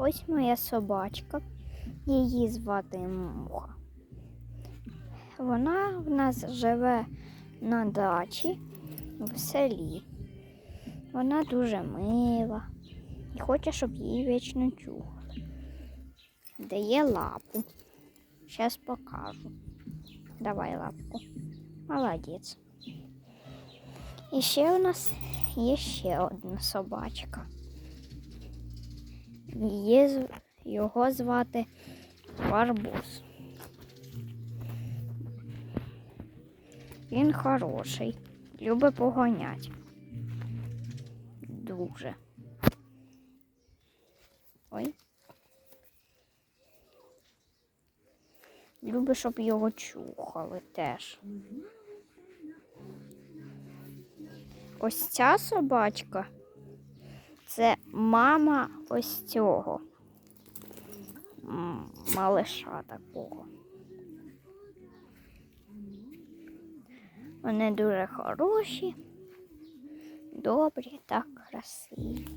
Ось моя собачка. Її звати Муха. Вона в нас живе на дачі в селі. Вона дуже мила і хоче, щоб її вічно чухали. Дає лапу. Зараз покажу. Давай лапку. Молодець. І ще у нас є ще одна собачка. Її, його звати Барбос. Він хороший, любить погонять. Дуже. Ой. Любить, щоб його чухали теж. Ось ця собачка це мама ось цього малиша такого. Вони дуже хороші, добрі та красиві.